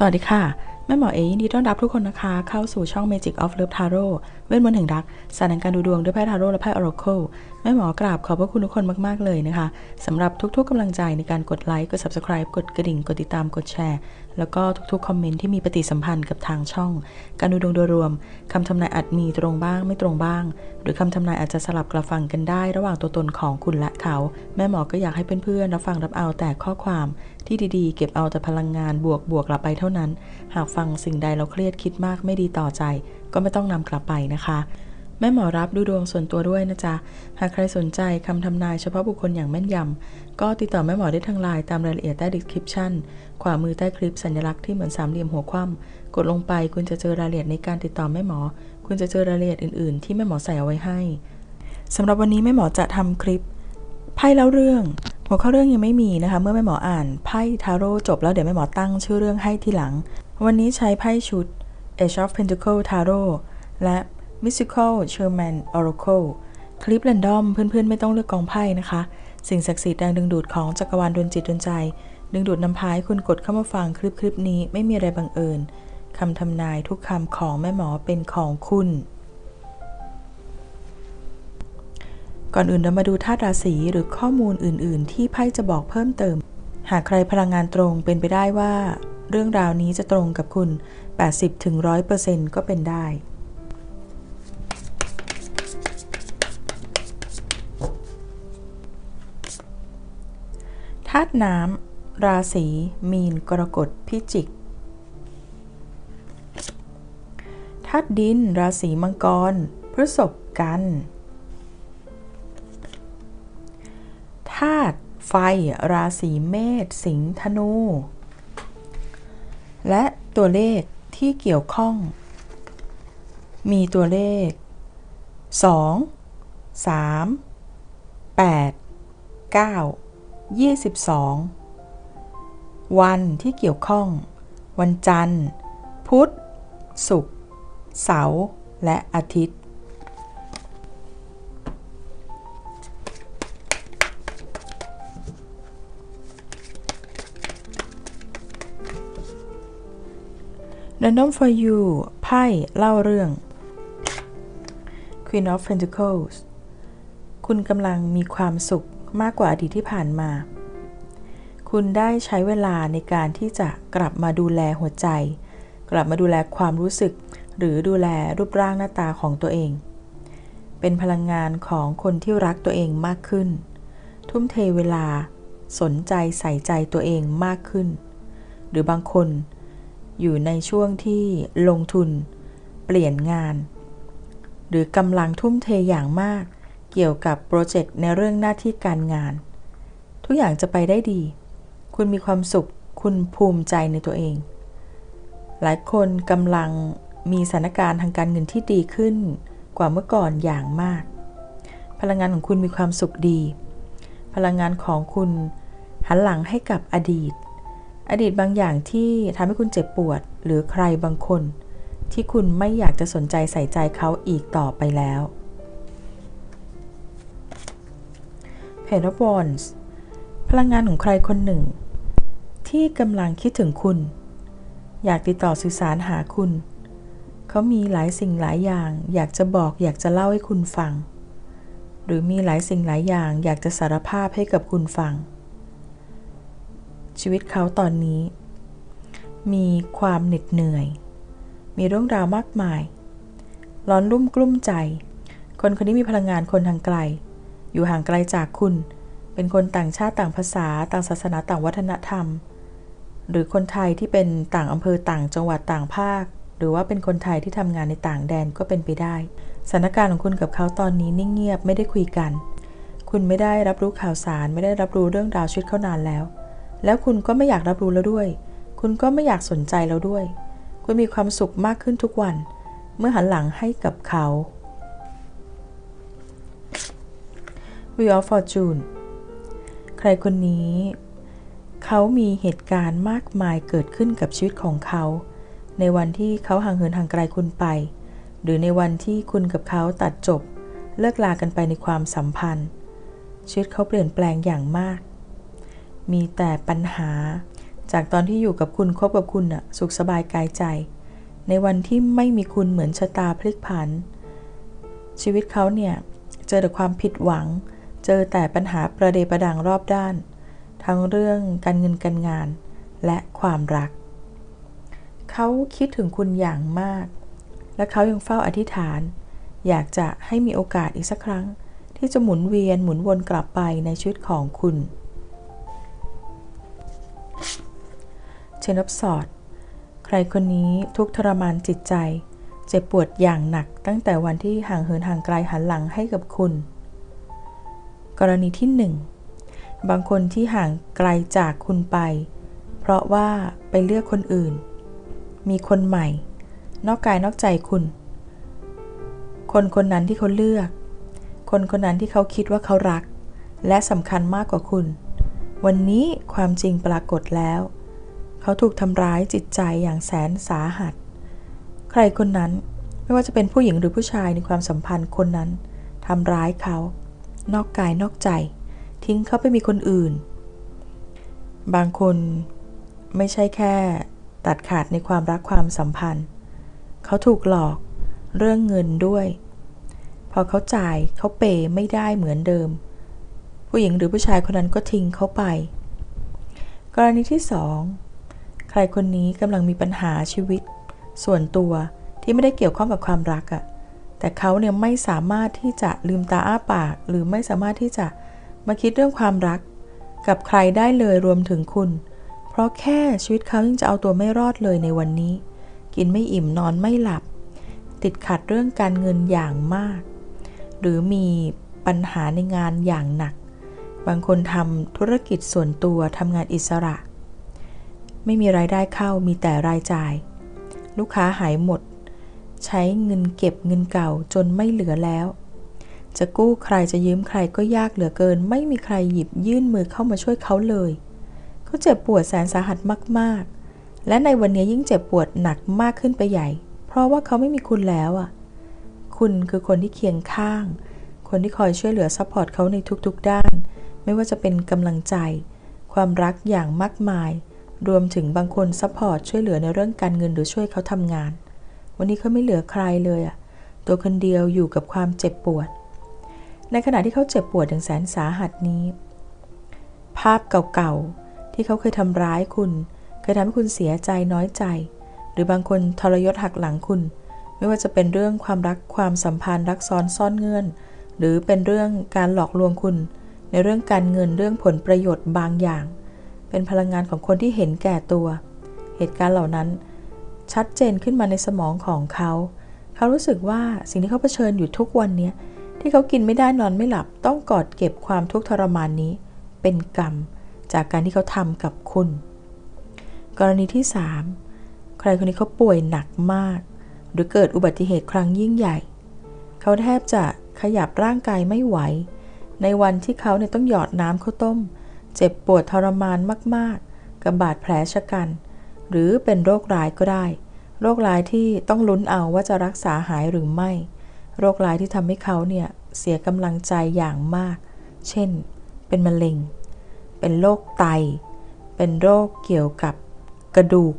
สวัสดีค่ะ แม่หมอเอยินดีต้อนรับทุกคนนะคะ เข้าสู่ช่อง Magic of Love Tarot เวทมนต์แห่งรักสารแห่งการดูดวงด้วยไพ่ทาโร่และไพ่ Oracle แม่หมอกราบขอบพระคุณทุกคนมาก ๆ เลยนะคะสำหรับทุกๆกำลังใจในการกดไลค์กด Subscribe กดกระดิ่ง กดติดตามกดแชร์ แล้วก็ทุกๆ คอมเมนต์ที่มีปฏิสัมพันธ์กับทางช่อง การดูดวงโดยรวมคำทำนายอาจมีตรงบ้างไม่ตรงบ้าง หรือคำทำนายอาจจะสลับกลับฟังกันได้ ระหว่างตัวตนของคุณและเขา แม่หมอก็อยากให้เพื่อนๆรับฟังรับเอาแต่ข้อความที่ดีๆ เก็บเอาแต่พลังงานบวกบวกกลับไปเท่านั้น หากฟังสิ่งใดเราเครียดคิดมากไม่ดีต่อใจ ก็ไม่ต้องนำกลับไปนะคะ แม่หมอรับดูดวงส่วนตัวด้วยนะจ๊ะ หากใครสนใจคำทำนายเฉพาะบุคคลอย่างแม่นยำ ก็ติดต่อแม่หมอได้ทางไลน์ตามรายละเอียดใต้ description ขวามือใต้คลิปสัญลักษณ์ที่เหมือนสามเหลี่ยมหัวคว่ำกดลงไปคุณจะเจอรายละเอียดในการติดต่อแม่หมอ คุณจะเจอรายละเอียดอื่นๆ ที่แม่หมอใส่เอาไว้ให้สำหรับวันนี้แม่หมอจะทำคลิปไพ่เล่าเรื่องหัวข้อเรื่องยังไม่มีนะคะ เมื่อแม่หมออ่านไพ่ทาโร่จบแล้วเดี๋ยวแม่หมอตั้งชื่อเรื่องให้ทีหลัง วันนี้ใช้ไพ่ชุด Age of Pentacle Tarot และ Mystical Sherman Oracle คลิปแรนดอมเพื่อนๆ ไม่ต้องเลือกกองไพ่นะคะ สิ่งศักดิ์สิทธิ์แรงดึงดูดของจักรวาลดวงจิตดวงใจ ดึงดูดนำพาให้คุณกดเข้ามาฟังคลิปคลิปนี้ไม่มีอะไรบังเอิญคำทำนายทุกคำของแม่หมอเป็นของคุณ ก่อนอื่นเรามาดูธาตุราศีหรือข้อมูลอื่น ๆ ที่ไพ่จะบอกเพิ่มเติม หากใครพลังงานตรงเป็นไปได้ว่า เรื่องราวนี้จะตรงกับคุณ 80-100%ก็เป็นได้ธาตุน้ำราศี มีน กรกฎ พิจิกธาตุดิน ราศีมังกร พฤษภกันธาตุไฟ ราศีเมษ สิงห์ ธนู และตัวเลขที่เกี่ยวข้อง มีตัวเลข 2 3 8 9 22 วันที่เกี่ยวข้อง วันจันทร์ พุธศุกร์เสาร์และอาทิตย์ Random for you ไพ่เล่าเรื่อง Queen of Pentacles คุณกำลังมีความสุขมากกว่าอดีตที่ผ่านมา คุณได้ใช้เวลาในการที่จะกลับมาดูแลหัวใจ กลับมาดูแลความรู้สึก หรือดูแลรูปร่างหน้าตาของตัวเอง เป็นพลังงานของคนที่รักตัวเองมากขึ้น ทุ่มเทเวลา สนใจใส่ใจตัวเองมากขึ้น หรือบางคน อยู่ในช่วงที่ลงทุน เปลี่ยนงาน หรือกำลังทุ่มเทอย่างมาก เกี่ยวกับโปรเจกต์ในเรื่องหน้าที่การงาน ทุกอย่างจะไปได้ดี คุณมีความสุข คุณภูมิใจในตัวเอง หลายคนกำลังมีสถานการณ์ทางการเงินที่ดีขึ้นกว่าเมื่อก่อนอย่างมาก พลังงานของคุณมีความสุขดี พลังงานของคุณหันหลังให้กับอดีต อดีตบางอย่างที่ทำให้คุณเจ็บปวด หรือใครบางคน ที่คุณไม่อยากจะสนใจใส่ใจเขาอีกต่อไปแล้ว Page of Wands พลังงานของใครคนหนึ่ง ที่กำลังคิดถึงคุณ อยากติดต่อสื่อสารหาคุณ เขามีหลายสิ่งหลายอย่าง อยากจะบอกอยากจะเล่าให้คุณฟัง หรือมีหลายสิ่งหลายอย่าง อยากจะสารภาพให้กับคุณฟัง ชีวิตเขาตอนนี้ มีความเหน็ดเหนื่อย มีเรื่องราวมากมาย ร้อนรุ่มกลุ้มใจ คนคนนี้มีพลังงานคนทางไกล อยู่ห่างไกลจากคุณ เป็นคนต่างชาติต่างภาษา ต่างศาสนาต่างวัฒนธรรม หรือคนไทยที่เป็นต่างอำเภอต่างจังหวัดต่างภาค หรือว่าเป็นคนไทยที่ทำงานในต่างแดนก็เป็นไปได้สถานการณ์ของคุณกับเขาตอนนี้นิ่งเงียบไม่ได้คุยกัน คุณไม่ได้รับรู้ข่าวสารไม่ได้รับรู้เรื่องราวชีวิตเขานานแล้ว แล้วคุณก็ไม่อยากรับรู้แล้วด้วย คุณก็ไม่อยากสนใจแล้วด้วย คุณมีความสุขมากขึ้นทุกวัน เมื่อหันหลังให้กับเขา Wheel of Fortune ใครคนนี้ เขามีเหตุการณ์มากมายเกิดขึ้นกับชีวิตของเขา ในวันที่เขาห่างเหินห่างไกลคุณไป หรือในวันที่คุณกับเขาตัดจบ เลิกลากันไปในความสัมพันธ์ ชีวิตเขาเปลี่ยนแปลงอย่างมาก มีแต่ปัญหา จากตอนที่อยู่กับคุณคบกับคุณน่ะสุขสบายกายใจ ในวันที่ไม่มีคุณเหมือนชะตาพลิกผัน ชีวิตเขาเนี่ย เจอแต่ความผิดหวัง เจอแต่ปัญหาประเดประดังรอบด้าน ทั้งเรื่องการเงินการงาน และความรัก เขาคิดถึงคุณอย่างมาก และเขายังเฝ้าอธิษฐาน อยากจะให้มีโอกาสอีกสักครั้ง ที่จะหมุนเวียนหมุนวนกลับไปในชีวิตของคุณ เชนอบสอด ใครคนนี้ทุกทรมานจิตใจ เจ็บปวดอย่างหนักตั้งแต่วันที่ห่างเหินห่างไกลหันหลังให้กับคุณ กรณีที่หนึ่งบางคนที่ห่างไกลจากคุณไป เพราะว่าไปเลือกคนอื่น มีคนใหม่ นอกกายนอกใจคุณ คนคนนั้นที่เขาเลือก คนคนนั้นที่เขาคิดว่าเขารัก และสำคัญมากกว่าคุณ วันนี้ความจริงปรากฏแล้ว เขาถูกทำร้ายจิตใจอย่างแสนสาหัส ใครคนนั้นไม่ว่าจะเป็นผู้หญิงหรือผู้ชายในความสัมพันธ์คนนั้นทำร้ายเขา นอกกายนอกใจ ทิ้งเขาไปมีคนอื่น บางคนไม่ใช่แค่ตัดขาดในความรักความสัมพันธ์ เขาถูกหลอกเรื่องเงินด้วย พอเขาจ่ายเขาเปย์ไม่ได้เหมือนเดิม ผู้หญิงหรือผู้ชายคนนั้นก็ทิ้งเขาไป กรณีที่สองใครคนนี้กำลังมีปัญหาชีวิต ส่วนตัวที่ไม่ได้เกี่ยวข้องกับความรักอะแต่เขาเนี่ยไม่สามารถที่จะลืมตาอ้าปาก หรือไม่สามารถที่จะมาคิดเรื่องความรัก กับใครได้เลยรวมถึงคุณ เพราะแค่ชีวิตเขายังจะเอาตัวไม่รอดเลยในวันนี้ กินไม่อิ่มนอนไม่หลับ ติดขัดเรื่องการเงินอย่างมาก หรือมีปัญหาในงานอย่างหนัก บางคนทำธุรกิจส่วนตัวทำงานอิสระ ไม่มีรายได้เข้ามีแต่รายจ่าย ลูกค้าหายหมด ใช้เงินเก็บเงินเก่าจนไม่เหลือแล้ว จะกู้ใครจะยืมใครก็ยากเหลือเกิน ไม่มีใครหยิบยื่นมือเข้ามาช่วยเขาเลยเขาเจ็บปวดแสนสาหัสมากๆ และในวันนี้ยิ่งเจ็บปวดหนักมากขึ้นไปใหญ่ เพราะว่าเขาไม่มีคุณแล้วอะคุณคือคนที่เคียงข้าง คนที่คอยช่วยเหลือซัพพอร์ตเขาในทุกๆด้าน ไม่ว่าจะเป็นกำลังใจ ความรักอย่างมากมาย รวมถึงบางคนซัพพอร์ตช่วยเหลือในเรื่องการเงินหรือช่วยเขาทำงาน วันนี้เขาไม่เหลือใครเลยอะตัวคนเดียวอยู่กับความเจ็บปวด ในขณะที่เขาเจ็บปวดอย่างแสนสาหัสนี้ ภาพเก่าๆ ที่เขาเคยทำร้ายคุณ เคยทำให้คุณเสียใจน้อยใจ หรือบางคนทรยศหักหลังคุณ ไม่ว่าจะเป็นเรื่องความรักความสัมพันธ์รักซ้อนซ่อนเงื่อน หรือเป็นเรื่องการหลอกลวงคุณ ในเรื่องการเงินเรื่องผลประโยชน์บางอย่าง เป็นพลังงานของคนที่เห็นแก่ตัว เหตุการณ์เหล่านั้นชัดเจนขึ้นมาในสมองของเขา เขารู้สึกว่าสิ่งที่เขาเผชิญอยู่ทุกวันนี้ที่เขากินไม่ได้นอนไม่หลับ ต้องกอดเก็บความทุกข์ทรมานนี้ เป็นกรรมจากการที่เขาทำกับคุณ กรณีที่ 3 ใครคนนี้เขาป่วยหนักมาก หรือเกิดอุบัติเหตุครั้งยิ่งใหญ่ เขาแทบจะขยับร่างกายไม่ไหว ในวันที่เขาเนี่ยต้องหยอดน้ำข้าวต้ม เจ็บปวดทรมานมาก ๆ กับบาดแผลชะกัน หรือเป็นโรคร้ายก็ได้ โรคร้ายที่ต้องลุ้นเอาว่าจะรักษาหายหรือไม่ โรคร้ายที่ทำให้เขาเนี่ยเสียกำลังใจอย่างมาก เช่น เป็นมะเร็ง เป็นโรคไต เป็นโรคเกี่ยวกับกระดูก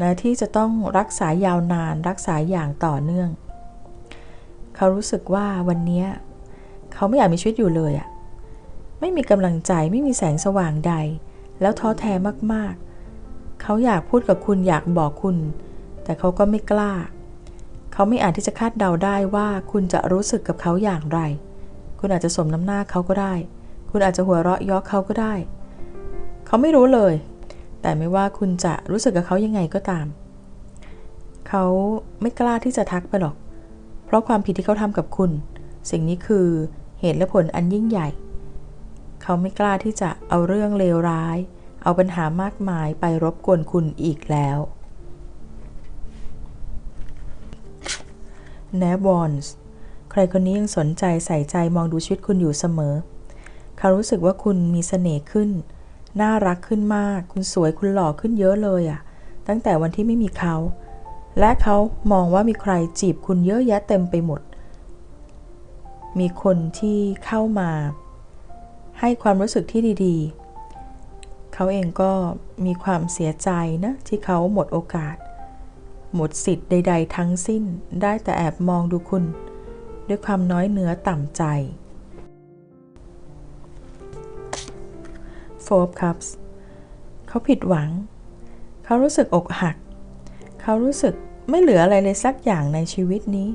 นะที่จะต้องรักษายาวนานรักษาอย่างต่อเนื่อง เขารู้สึกว่าวันนี้ เขาไม่อยากมีชีวิตอยู่เลยอะไม่มีกำลังใจไม่มีแสงสว่างใด แล้วท้อแท้มากๆ เขาอยากพูดกับคุณอยากบอกคุณ แต่เขาก็ไม่กล้า เขาไม่อาจที่จะคาดเดาได้ว่าคุณจะรู้สึกกับเขาอย่างไร คุณอาจจะสมน้ำหน้าเขาก็ได้ คุณอาจจะหัวเราะยาะเขาก็ได้ เขาไม่รู้เลย แต่ไม่ว่าคุณจะรู้สึกกับเขายังไงก็ตาม เขาไม่กล้าที่จะทักไปหรอก เพราะความผิดที่เขาทำกับคุณสิ่งนี้คือ เหตุและผลอันยิ่งใหญ่ เขาไม่กล้าที่จะเอาเรื่องเลวร้าย เอาปัญหามากมายไปรบกวนคุณอีกแล้ว n e v o n s ใครคนนี้ยังสนใจใส่ใจมองดูชีวิตคุณอยู่เสมอ เขารู้สึกว่าคุณมีเสน่ห์ขึ้น น่ารักขึ้นมาก คุณสวยคุณหล่อขึ้นเยอะเลยอะ่ะตั้งแต่วันที่ไม่มีเขา และเขามองว่ามีใครจีบคุณเยอะแยะเต็มไปหมด มีคนที่เข้ามา ให้ความรู้สึกที่ดีๆ เขาเองก็มีความเสียใจนะ ที่เขาหมดโอกาส หมดสิทธิ์ใด ๆ ทั้งสิ้นได้แต่แอบมองดูคุณ ด้วยความน้อยเนื้อต่ำใจ Four of Cups เขาผิดหวัง เขารู้สึกอกหัก เขารู้สึกไม่เหลืออะไรเลยสักอย่างในชีวิตนี้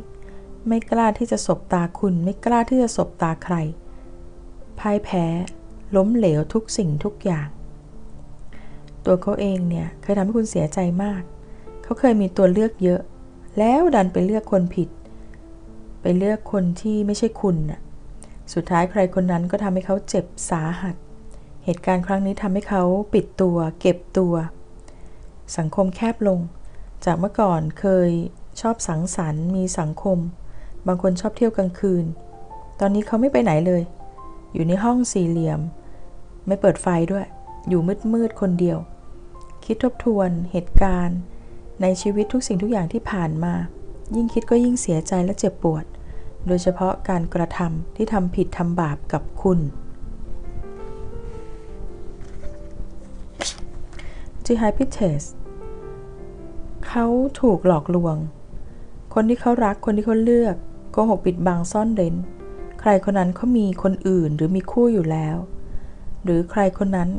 ไม่กล้าที่จะสบตาคุณ ไม่กล้าที่จะสบตาใคร พ่ายแพ้ ล้มเหลวทุกสิ่งทุกอย่าง ตัวเขาเองเนี่ยเคยทำให้คุณเสียใจมาก เขาเคยมีตัวเลือกเยอะ แล้วดันไปเลือกคนผิด ไปเลือกคนที่ไม่ใช่คุณน่ะ สุดท้ายใครคนนั้นก็ทำให้เขาเจ็บสาหัส เหตุการณ์ครั้งนี้ทำให้เขาปิดตัว เก็บตัว สังคมแคบลง จากเมื่อก่อนเคยชอบสังสรรค์มีสังคม บางคนชอบเที่ยวกลางคืน ตอนนี้เขาไม่ไปไหนเลย อยู่ในห้องสี่เหลี่ยม ไม่เปิดไฟด้วย อยู่มืดๆคนเดียว คิดทบทวนเหตุการณ์ ในชีวิตทุกสิ่งทุกอย่างที่ผ่านมา ยิ่งคิดก็ยิ่งเสียใจและเจ็บปวด โดยเฉพาะการกระทำที่ทำผิดทำบาปกับคุณจีไฮพิเทสเขาถูกหลอกลวง คนที่เขารักคนที่เขาเลือก โกหกปิดบังซ่อนเร้น ใครคนนั้นเขามีคนอื่นหรือมีคู่อยู่แล้ว หรือใครคนนั้น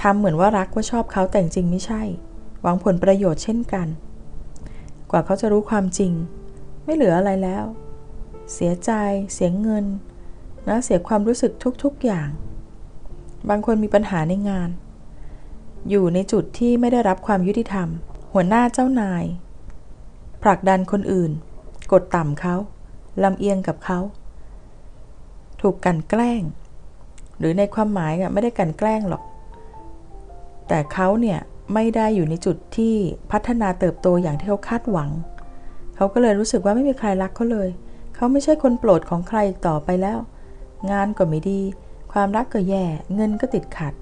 ทำเหมือนว่ารักว่าชอบเขาแต่จริงไม่ใช่ หวังผลประโยชน์เช่นกัน กว่าเขาจะรู้ความจริง ไม่เหลืออะไรแล้ว เสียใจ เสียเงินนะเสียความรู้สึกทุกๆอย่าง บางคนมีปัญหาในงาน อยู่ในจุดที่ไม่ได้รับความยุติธรรม หัวหน้าเจ้านายผลักดันคนอื่น กดต่ำเขาลำเอียงกับเขา ถูกกันแกล้ง หรือในความหมายอะไม่ได้กันแกล้งหรอก แต่เขาเนี่ยไม่ได้อยู่ในจุดที่พัฒนาเติบโตอย่างที่เขาคาดหวัง เขาก็เลยรู้สึกว่าไม่มีใครรักเขาเลย เขาไม่ใช่คนโปรดของใครอีกต่อไปแล้ว งานก็ไม่ดี ความรักก็แย่ เงินก็ติดขัด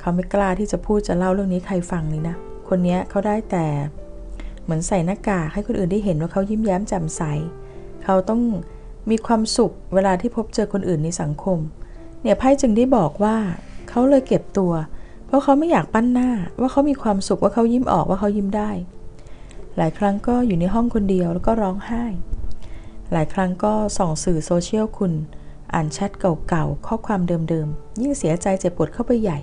เขาไม่กล้าที่จะพูดจะเล่าเรื่องนี้ใครฟังเลยนะ คนนี้เขาได้แต่ เหมือนใส่หน้ากากให้คนอื่นได้เห็นว่าเขายิ้มแย้มแจ่มใส เขาต้องมีความสุขเวลาที่พบเจอคนอื่นในสังคม เนี่ยไพ่จึงได้บอกว่าเขาเลยเก็บตัว เพราะเขาไม่อยากปั้นหน้าว่าเขามีความสุขว่าเขายิ้มออกว่าเขายิ้มได้ หลายครั้งก็อยู่ในห้องคนเดียวแล้วก็ร้องไห้ หลายครั้งก็ส่องสื่อโซเชียลคุณ อ่านแชทเก่าๆข้อความเดิมๆยิ่งเสียใจเจ็บปวดเข้าไปใหญ่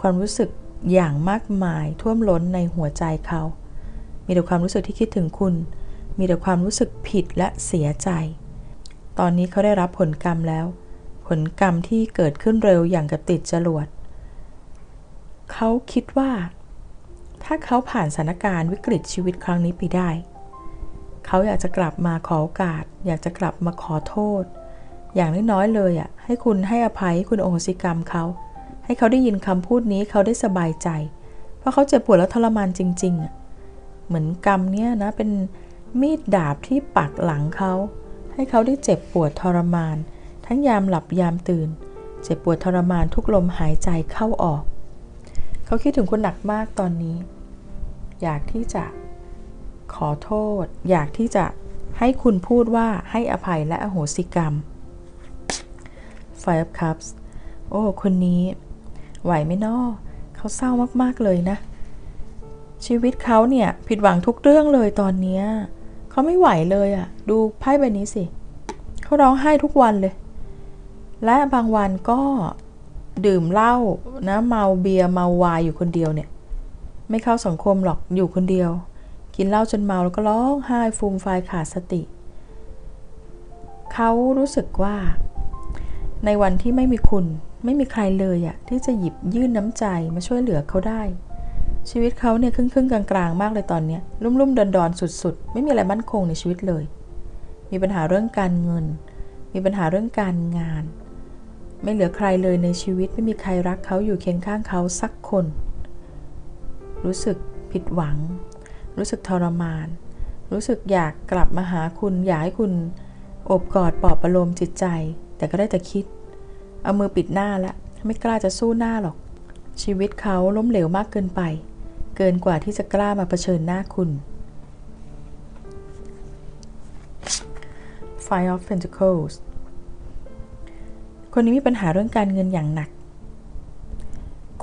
ความรู้สึกอย่างมากมายท่วมล้นในหัวใจเขา มีแต่ความรู้สึกที่คิดถึงคุณ มีแต่ความรู้สึกผิดและเสียใจ ตอนนี้เขาได้รับผลกรรมแล้ว ผลกรรมที่เกิดขึ้นเร็วอย่างกับติดจรวด เขาคิดว่า ถ้าเขาผ่านสถานการณ์วิกฤตชีวิตครั้งนี้ไปได้ เขาอยากจะกลับมาขอโอกาส อยากจะกลับมาขอโทษ อย่างน้อยๆเลยอะ ให้คุณให้อภัยให้คุณโอหสิกรรมเขา ให้เขาได้ยินคำพูดนี้เขาได้สบายใจ เพราะเขาเจ็บปวดและทรมานจริงๆอะ เหมือนกรรมเนี้ยนะเป็นมีดดาบที่ปักหลังเขา ให้เขาได้เจ็บปวดทรมาน ทั้งยามหลับยามตื่น เจ็บปวดทรมานทุกลมหายใจเข้าออก เขาคิดถึงคุณหนักมากตอนนี้ อยากที่จะขอโทษ อยากที่จะให้คุณพูดว่าให้อภัยและอโหสิกรรม Five Cups โอ้ คนนี้ ไหวไหมนอเขาเศร้ามาก ๆ เลยนะ ชีวิตเขาเนี่ยผิดหวังทุกเรื่องเลยตอนนี้เขาไม่ไหวเลยอะ่ะ ดูไพ่ใบนี้สิเขาร้องไห้ทุกวันเลย และบางวันก็ดื่มเหล้านะเมาเบียร์เมาวายอยู่คนเดียวเนี่ย ไม่เข้าสังคมหรอกอยู่คนเดียว กินเหล้าจนเมาแล้วก็ร้องไห้ฟูมไฟขาดสติ เขารู้สึกว่า ในวันที่ไม่มีคุณไม่มีใครเลยอะที่จะหยิบยื่นน้ำใจมาช่วยเหลือเขาได้ ชีวิตเขาเนี่ยครึ่งๆกลางๆ มากเลยตอนเนี้ยลุ่มๆดอนๆสุดๆ ไม่มีอะไรมั่นคงในชีวิตเลย มีปัญหาเรื่องการเงิน มีปัญหาเรื่องการงาน ไม่เหลือใครเลยในชีวิตไม่มีใครรักเขาอยู่เคียงข้างเขาสักคน รู้สึกผิดหวัง รู้สึกทรมาน รู้สึกอยากกลับมาหาคุณอยากให้คุณอบกอดปลอบประโลมจิตใจ แต่ก็ได้แต่คิด เอามือปิดหน้าละไม่กล้าจะสู้หน้าหรอก ชีวิตเขาล้มเหลวมากเกินไป เกินกว่าที่จะกล้ามาเผชิญหน้าคุณ Five of Pentacles คนนี้มีปัญหาเรื่องการเงินอย่างหนัก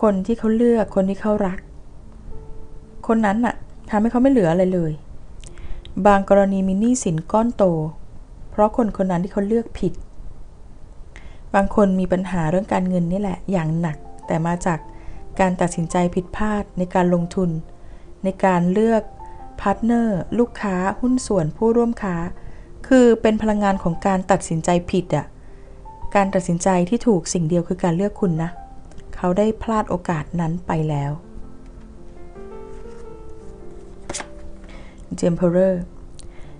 คนที่เขาเลือกคนที่เขารัก คนนั้นน่ะทำให้เขาไม่เหลืออะไรเลย บางกรณีมีหนี้สินก้อนโต เพราะคนคนนั้นที่เขาเลือกผิด บางคนมีปัญหาเรื่องการเงินนี่แหละอย่างหนัก แต่มาจาก การตัดสินใจผิดพลาดในการลงทุน ในการเลือกพาร์ทเนอร์ลูกค้าหุ้นส่วนผู้ร่วมค้า คือเป็นพลังงานของการตัดสินใจผิดอะการตัดสินใจที่ถูกสิ่งเดียวคือการเลือกคุณนะ เขาได้พลาดโอกาสนั้นไปแล้วเจมเพอเรอร์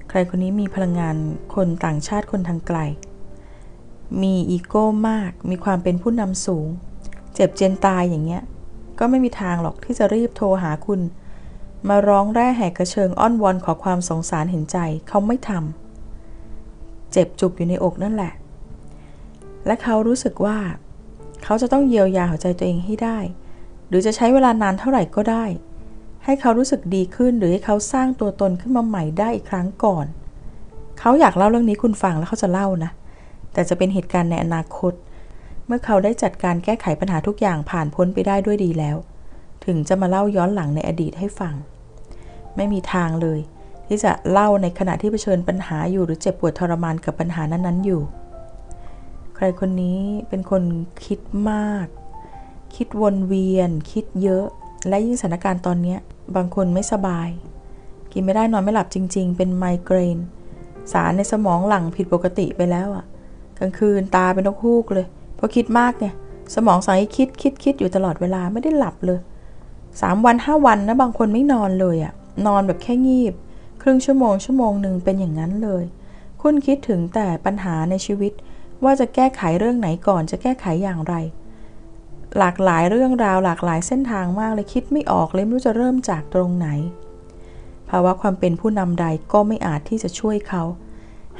ใครคนนี้มีพลังงานคนต่างชาติคนทางไกล มีอีโก้มาก มีความเป็นผู้นำสูง เจ็บเจนตายอย่างเงี้ย ก็ไม่มีทางหรอกที่จะรีบโทรหาคุณ มาร้องแร่แหกกระเชิงอ้อนวอนขอความสงสารเห็นใจเขาไม่ทำเจ็บจุกอยู่ในอกนั่นแหละ และเขารู้สึกว่า เขาจะต้องเยียวยาหัวใจตัวเองให้ได้ หรือจะใช้เวลานานเท่าไหร่ก็ได้ ให้เขารู้สึกดีขึ้นหรือให้เขาสร้างตัวตนขึ้นมาใหม่ได้อีกครั้งก่อน เขาอยากเล่าเรื่องนี้คุณฟังแล้วเขาจะเล่านะ แต่จะเป็นเหตุการณ์ในอนาคตเมื่อเขาได้จัดการแก้ไขปัญหาทุกอย่างผ่านพ้นไปได้ด้วยดีแล้ว ถึงจะมาเล่าย้อนหลังในอดีตให้ฟัง ไม่มีทางเลย ที่จะเล่าในขณะที่เผชิญปัญหาอยู่หรือเจ็บปวดทรมานกับปัญหานั้นๆอยู่ ใครคนนี้เป็นคนคิดมาก คิดวนเวียน คิดเยอะ และยิ่งสถานการณ์ตอนนี้บางคนไม่สบาย กินไม่ได้นอนไม่หลับจริง ๆ เป็นไมเกรน สารในสมองหลั่งผิดปกติไปแล้วอะ่ะ กลางคืนตาเป็นนกฮูกเลย เพราะคิดมากไงสมองสั่งให้คิดคิดคิดอยู่ตลอดเวลาไม่ได้หลับเลยสามวันห้าวันนะบางคนไม่นอนเลยอะนอนแบบแค่งีบ ครึ่งชั่วโมงชั่วโมงหนึ่งเป็นอย่างนั้นเลย คุณคิดถึงแต่ปัญหาในชีวิต ว่าจะแก้ไขเรื่องไหนก่อนจะแก้ไขอย่างไร หลากหลายเรื่องราวหลากหลายเส้นทางมากเลยคิดไม่ออกเลยไม่รู้จะเริ่มจากตรงไหน ภาวะความเป็นผู้นำใดก็ไม่อาจที่จะช่วยเขา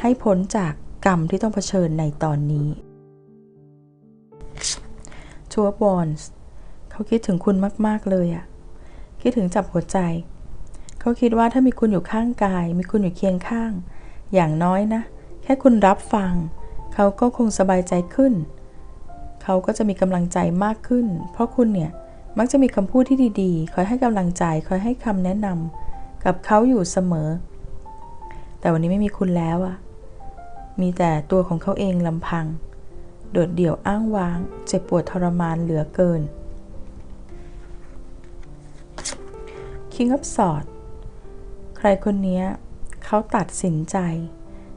ให้พ้นจากกรรมที่ต้องเผชิญในตอนนี้ ทัวบอนส์เขาคิดถึงคุณมาก ๆ เลยอะคิดถึงจับหัวใจ เขาคิดว่าถ้ามีคุณอยู่ข้างกาย มีคุณอยู่เคียงข้าง อย่างน้อยนะ แค่คุณรับฟัง เขาก็คงสบายใจขึ้น เขาก็จะมีกำลังใจมากขึ้น เพราะคุณเนี่ยมักจะมีคำพูดที่ดีๆ คอยให้กำลังใจ คอยให้คำแนะนำกับเขาอยู่เสมอ แต่วันนี้ไม่มีคุณแล้วอะมีแต่ตัวของเขาเองลำพัง โดดเดี่ยวอ้างว้าง เจ็บปวดทรมานเหลือเกิน King of Swords ใครคนนี้เขาตัดสินใจ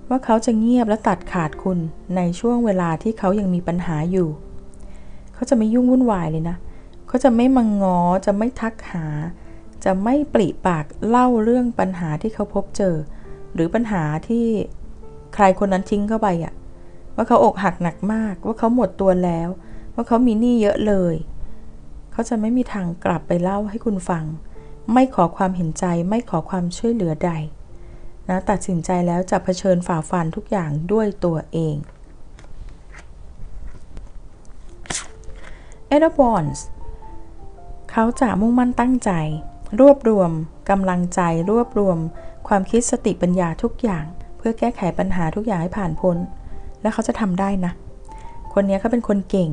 ว่าเขาจะเงียบและตัดขาดคุณในช่วงเวลาที่เขายังมีปัญหาอยู่ เขาจะไม่ยุ่งวุ่นวายเลยนะ เขาจะไม่มังงอจะไม่ทักหา จะไม่ปริปากเล่าเรื่องปัญหาที่เขาพบเจอ หรือปัญหาที่ใครคนนั้นทิ้งเข้าไปอะ ว่าเขาอกหักหนักมาก ว่าเขาหมดตัวแล้ว ว่าเขามีหนี้เยอะเลย เขาจะไม่มีทางกลับไปเล่าให้คุณฟัง ไม่ขอความเห็นใจ ไม่ขอความช่วยเหลือใดนะตัดสินใจแล้วจะเผชิญฝ่าฟันทุกอย่างด้วยตัวเอง e d a b o n s เขาจะมุ่งมั่นตั้งใจ รวบรวมกำลังใจ รวบรวม ความคิดสติปัญญาทุกอย่าง เพื่อแก้ไขปัญหาทุกอย่างให้ผ่านพ้น และเขาจะทำได้นะ คนนี้เขาเป็นคนเก่ง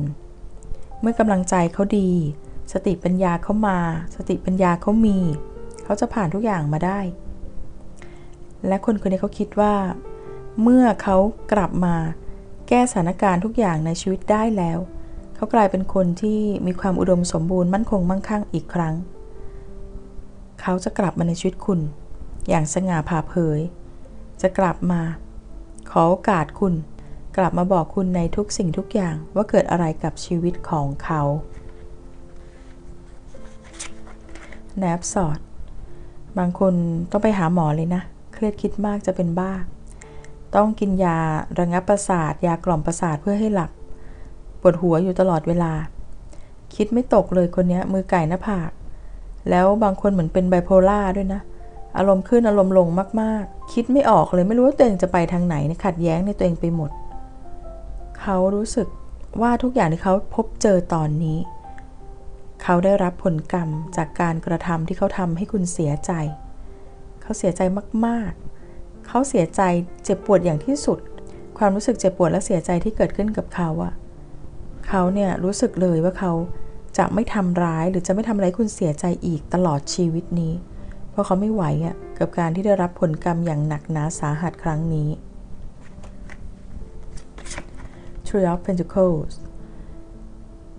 เมื่อกำลังใจเขาดี สติปัญญาเขามา สติปัญญาเขามี เขาจะผ่านทุกอย่างมาได้ และคนคนนี้เขาคิดว่า เมื่อเขากลับมาแก้สถานการณ์ทุกอย่างในชีวิตได้แล้ว เขากลายเป็นคนที่มีความอุดมสมบูรณ์มั่นคงมั่งคั่งอีกครั้ง เขาจะกลับมาในชีวิตคุณ อย่างสง่าผ่าเผย จะกลับมา ขอโอกาสคุณ กลับมาบอกคุณในทุกสิ่งทุกอย่างว่าเกิดอะไรกับชีวิตของเขาแนบสอด บางคนต้องไปหาหมอเลยนะ เครียดคิดมากจะเป็นบ้า ต้องกินยาระงับประสาท ยากล่อมประสาทเพื่อให้หลับ ปวดหัวอยู่ตลอดเวลา คิดไม่ตกเลยคนนี้มือไก่หน้าผาก แล้วบางคนเหมือนเป็นไบโพล่าด้วยนะ อารมณ์ขึ้นอารมณ์ลงมากๆ คิดไม่ออกเลยไม่รู้ว่าตัวเองจะไปทางไหนขัดแย้งในตัวเองไปหมด เขารู้สึกว่าทุกอย่างที่เขาพบเจอตอนนี้ เขาได้รับผลกรรมจากการกระทำที่เขาทำให้คุณเสียใจ เขาเสียใจมากๆ เขาเสียใจเจ็บปวดอย่างที่สุด ความรู้สึกเจ็บปวดและเสียใจที่เกิดขึ้นกับเขาอะเขาเนี่ยรู้สึกเลยว่าเขาจะไม่ทำร้ายหรือจะไม่ทำอะไรคุณเสียใจอีกตลอดชีวิตนี้ เพราะเขาไม่ไหวอะกับการที่ได้รับผลกรรมอย่างหนักหนาสาหัสครั้งนี้ Three of Pentacles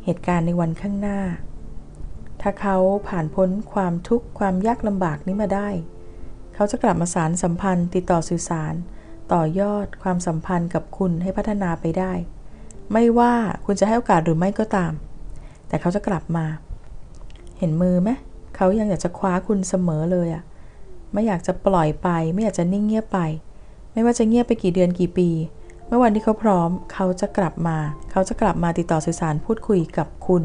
เหตุการณ์ในวันข้างหน้า ถ้าเขาผ่านพ้นความทุกข์ความยากลำบากนี้มาได้ เขาจะกลับมาสารสัมพันธ์ติดต่อสื่อสาร ต่อยอดความสัมพันธ์กับคุณให้พัฒนาไปได้ ไม่ว่าคุณจะให้โอกาสหรือไม่ก็ตาม แต่เขาจะกลับมา เห็นมือไหมเขายังอยากจะคว้าคุณเสมอเลยอะไม่อยากจะปล่อยไป ไม่อยากจะนิ่งเงียบไป ไม่ว่าจะเงียบไปกี่เดือนกี่ปี เมื่อวันที่เขาพร้อม เขาจะกลับมา เขาจะกลับมาติดต่อสื่อสารพูดคุยกับคุณ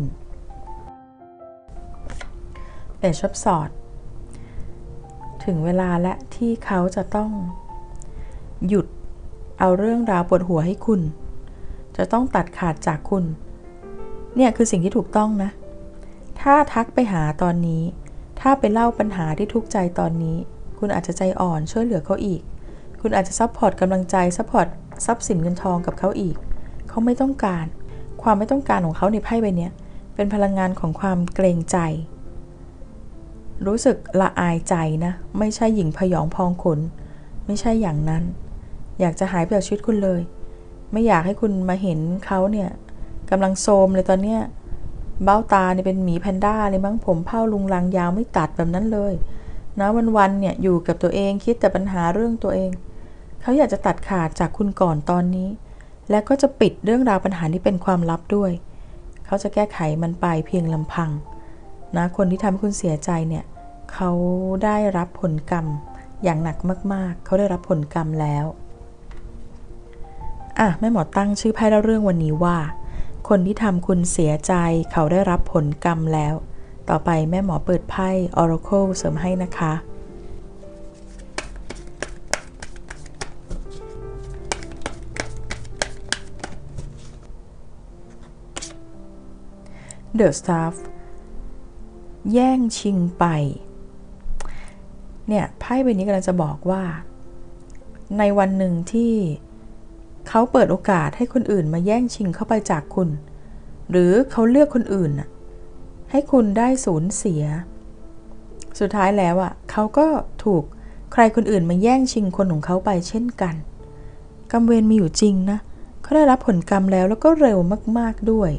เปชอบสอด ถึงเวลาและที่เขาจะต้อง หยุดเอาเรื่องราวปวดหัวให้คุณ จะต้องตัดขาดจากคุณ เนี่ยคือสิ่งที่ถูกต้องนะ ถ้าทักไปหาตอนนี้ ถ้าไปเล่าปัญหาที่ทุกข์ใจตอนนี้ คุณอาจจะใจอ่อนช่วยเหลือเขาอีก คุณอาจจะซัพพอร์ตกำลังใจซัพพอร์ต ทรัพย์สินเงินทองกับเขาอีก เขาไม่ต้องการ ความไม่ต้องการของเขาในไพ่ใบนี้เป็นพลังงานของความเกรงใจ รู้สึกละอายใจนะ ไม่ใช่หญิงพยองพองขน ไม่ใช่อย่างนั้น อยากจะหายไปจากชีวิตคุณเลย ไม่อยากให้คุณมาเห็นเขาเนี่ยกำลังโซมเลยตอนเนี้ยเบ้าตาเนี่ยเป็นหมีแพนด้าเลยมั้งผมเผ้าลุงลังยาวไม่ตัดแบบนั้นเลยนะวันๆเนี่ยอยู่กับตัวเองคิดแต่ปัญหาเรื่องตัวเอง เขาอยากจะตัดขาดจากคุณก่อนตอนนี้ และก็จะปิดเรื่องราวปัญหานี้เป็นความลับด้วย เขาจะแก้ไขมันไปเพียงลำพัง นะคนที่ทำคุณเสียใจเนี่ยเขาได้รับผลกรรมอย่างหนักมาก ๆ เขาได้รับผลกรรมแล้วอะแม่หมอตั้งชื่อไพ่เล่าเรื่องวันนี้ว่า คนที่ทำคุณเสียใจ เขาได้รับผลกรรมแล้ว ต่อไปแม่หมอเปิดไพ่ Oracle เสริมให้นะคะ The Staff แย่งชิงไป เนี่ยไพ่ใบนี้กำลังจะบอกว่า ในวันหนึ่งที่เขาเปิดโอกาสให้คนอื่นมาแย่งชิงเข้าไปจากคุณ หรือเขาเลือกคนอื่น ให้คุณได้สูญเสีย สุดท้ายแล้วอะเขาก็ถูกใครคนอื่นมาแย่งชิงคนของเขาไปเช่นกัน กรรมเวรมีอยู่จริงนะ เขาได้รับผลกรรมแล้วแล้วก็เร็วมาก ๆด้วย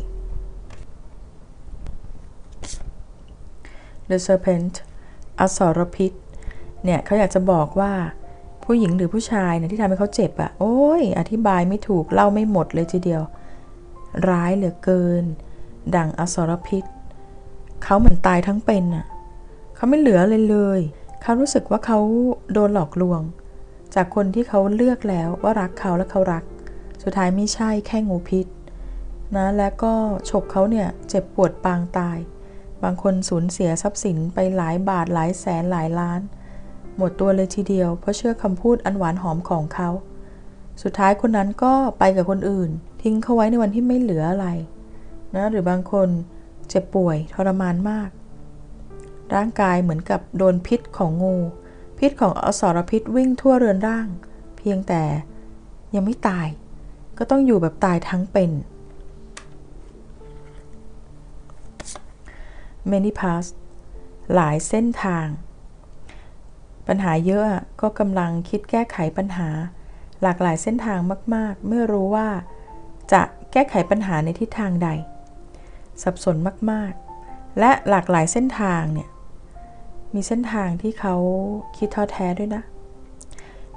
The Serpent อสรพิษ เนี่ยเขาอยากจะบอกว่าผู้หญิงหรือผู้ชายเนี่ยที่ทำให้เขาเจ็บอะโอ้ยอธิบายไม่ถูกเล่าไม่หมดเลยทีเดียว ร้ายเหลือเกิน ดังอสรพิษ เขาเหมือนตายทั้งเป็นอะเขาไม่เหลือเลยเลย เขารู้สึกว่าเขาโดนหลอกลวง จากคนที่เขาเลือกแล้วว่ารักเขาและเขารัก สุดท้ายไม่ใช่แค่งูพิษนะและก็ฉกเขาเนี่ยเจ็บปวดปางตาย บางคนสูญเสียทรัพย์สินไปหลายบาทหลายแสนหลายล้าน หมดตัวเลยทีเดียว เพราะเชื่อคำพูดอันหวานหอมของเขา สุดท้ายคนนั้นก็ไปกับคนอื่น ทิ้งเขาไว้ในวันที่ไม่เหลืออะไรนะหรือบางคนเจ็บป่วยทรมานมาก ร่างกายเหมือนกับโดนพิษของงู พิษของอสรพิษวิ่งทั่วเรือนร่าง เพียงแต่ยังไม่ตาย ก็ต้องอยู่แบบตายทั้งเป็น many paths หลายเส้นทาง ปัญหาเยอะก็กำลังคิดแก้ไขปัญหา หลากหลายเส้นทางมาก ๆ ไม่รู้ว่า จะแก้ไขปัญหาในทิศทางใด สับสนมาก ๆ และหลากหลายเส้นทางเนี่ย มีเส้นทางที่เขาคิดท้อแท้ด้วยนะ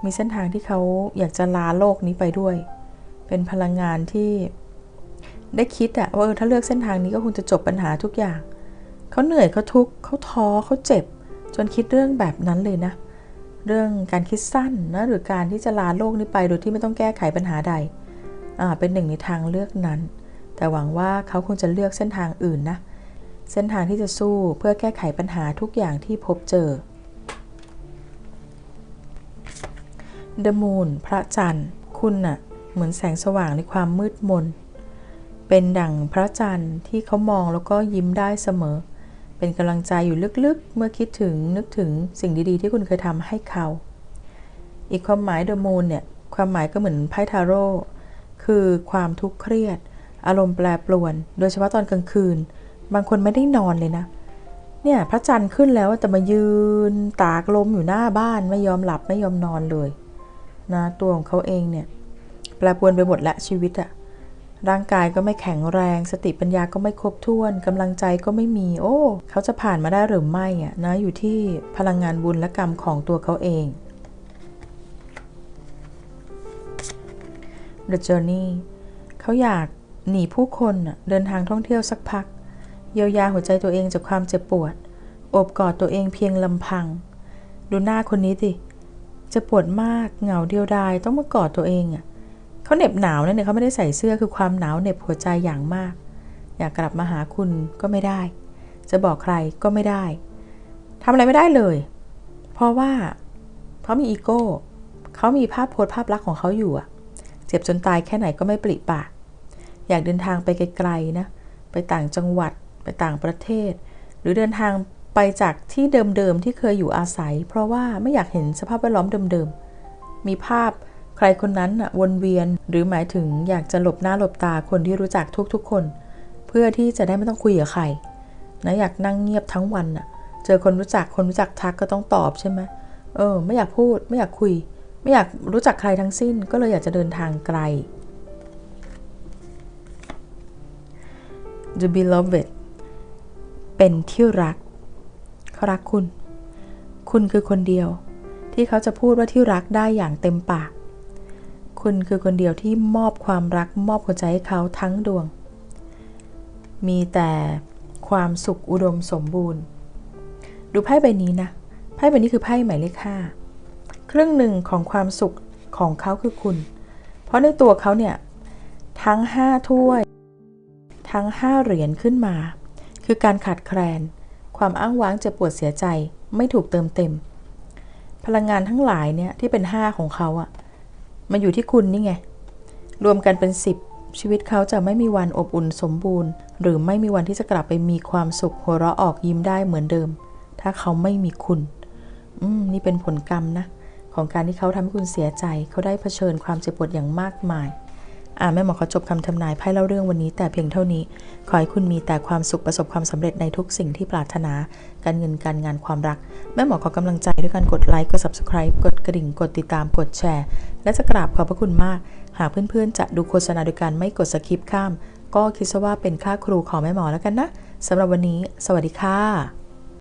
มีเส้นทางที่เขาอยากจะลาโลกนี้ไปด้วย เป็นพลังงานที่ได้คิดอะว่าเออถ้าเลือกเส้นทางนี้ก็คงจะจบปัญหาทุกอย่าง เขาเหนื่อยเขาทุกข์เขาท้อเขาเจ็บ จนคิดเรื่องแบบนั้นเลยนะ เรื่องการคิดสั้นนะหรือการที่จะลาโลกนี้ไปโดยที่ไม่ต้องแก้ไขปัญหาใดาเป็นหนึ่งในทางเลือกนั้น แต่หวังว่าเขาคงจะเลือกเส้นทางอื่นนะ เส้นทางที่จะสู้เพื่อแก้ไขปัญหาทุกอย่างที่พบเจอ The Moon พระจันทร์ คุณน่ะ เหมือนแสงสว่างในความมืดมน เป็นดั่งพระจันทร์ที่เขามองแล้วก็ยิ้มได้เสมอ เป็นกำลังใจอยู่ลึกๆ เมื่อคิดถึงนึกถึงสิ่งดีๆ ที่คุณเคยทำให้เขา อีกความหมาย The Moon เนี่ย ความหมายก็เหมือนไพ่ทาโร่คือความทุกข์เครียด อารมณ์แปรปรวน โดยเฉพาะตอนกลางคืน บางคนไม่ได้นอนเลยนะ เนี่ยพระจันทร์ขึ้นแล้วแต่มายืนตากลมอยู่หน้าบ้านไม่ยอมหลับไม่ยอมนอนเลยนะตัวของเขาเองเนี่ยแปรปรวนไปหมดละชีวิตอะ ร่างกายก็ไม่แข็งแรง สติปัญญาก็ไม่ครบถ้วนกำลังใจก็ไม่มี โอ้ เขาจะผ่านมาได้หรือไม่อะนะอยู่ที่พลังงานบุญและกรรมของตัวเขาเอง The Journey เขาอยากหนีผู้คนเดินทางท่องเที่ยวสักพัก เยียวยาหัวใจตัวเองจากความเจ็บปวด โอบกอดตัวเองเพียงลำพัง ดูหน้าคนนี้สิจะปวดมากเหงาเดียวดายต้องมากอดตัวเองอะ เขาเหน็บหนาวนะเนี่ยเขาไม่ได้ใส่เสื้อคือความหนาวเหน็บหัวใจอย่างมาก อยากกลับมาหาคุณก็ไม่ได้ จะบอกใครก็ไม่ได้ทำอะไรไม่ได้เลย เพราะว่าเขามีอีโก้เขามีภาพโพสภาพลักษณ์ของเขาอยู่อะเจ็บจนตายแค่ไหนก็ไม่ปริปาก อยากเดินทางไปไกลๆนะไปต่างจังหวัดไปต่างประเทศ หรือเดินทางไปจากที่เดิมๆที่เคยอยู่อาศัย เพราะว่าไม่อยากเห็นสภาพแวดล้อมเดิมๆมีภาพ ใครคนนั้นอะวนเวียนหรือหมายถึงอยากจะหลบหน้าหลบตาคนที่รู้จักทุกๆคน เพื่อที่จะได้ไม่ต้องคุยกับใครนะอยากนั่งเงียบทั้งวันอะเจอคนรู้จักคนรู้จักทักก็ต้องตอบใช่ไหมเออ ไม่อยากพูด ไม่อยากคุย ไม่อยากรู้จักใครทั้งสิ้น ก็เลยอยากจะเดินทางไกล The Beloved เป็นที่รักเขารักคุณ คุณคือคนเดียว ที่เขาจะพูดว่าที่รักได้อย่างเต็มปาก คุณคือคนเดียวที่มอบความรักมอบหัวใจให้เขาทั้งดวง มีแต่ความสุขอุดมสมบูรณ์ ดูไพ่ใบนี้นะ ไพ่ใบนี้คือไพ่หมายเลขห้าครึ่งหนึ่งของความสุขของเขาคือคุณ เพราะในตัวเขาเนี่ยทั้งห้าถ้วย ทั้งห้าเหรียญขึ้นมา คือการขาดแคลน ความอ้างว้างเจ็บปวดเสียใจไม่ถูกเติมเต็ม พลังงานทั้งหลายเนี่ยที่เป็นห้าของเขาอะ มันอยู่ที่คุณนี่ไง รวมกันเป็นสิบชีวิตเขาจะไม่มีวันอบอุ่นสมบูรณ์ หรือไม่มีวันที่จะกลับไปมีความสุขหัวเราะออกยิ้มได้เหมือนเดิม ถ้าเขาไม่มีคุณ อืม นี่เป็นผลกรรมนะ ของการที่เขาทำให้คุณเสียใจ เขาได้เผชิญความเจ็บปวดอย่างมากมาย อ่าแม่หมอขอจบคำทำนายไพ่เล่าเรื่องวันนี้แต่เพียงเท่านี้ ขอให้คุณมีแต่ความสุขประสบความสำเร็จในทุกสิ่งที่ปรารถนา การเงินการงานความรัก แม่หมอขอกำลังใจด้วยการกดไลค์กด subscribe กดกระดิ่ง กดติดตามกดแชร์ และจะกราบขอบพระคุณมาก หากเพื่อนๆ จะดูโฆษณาโดยการไม่กดสคิปข้าม ก็คิดซะว่าเป็นค่าครูของแม่หมอแล้วกันนะสำหรับวันนี้ สวัสดีค่ะ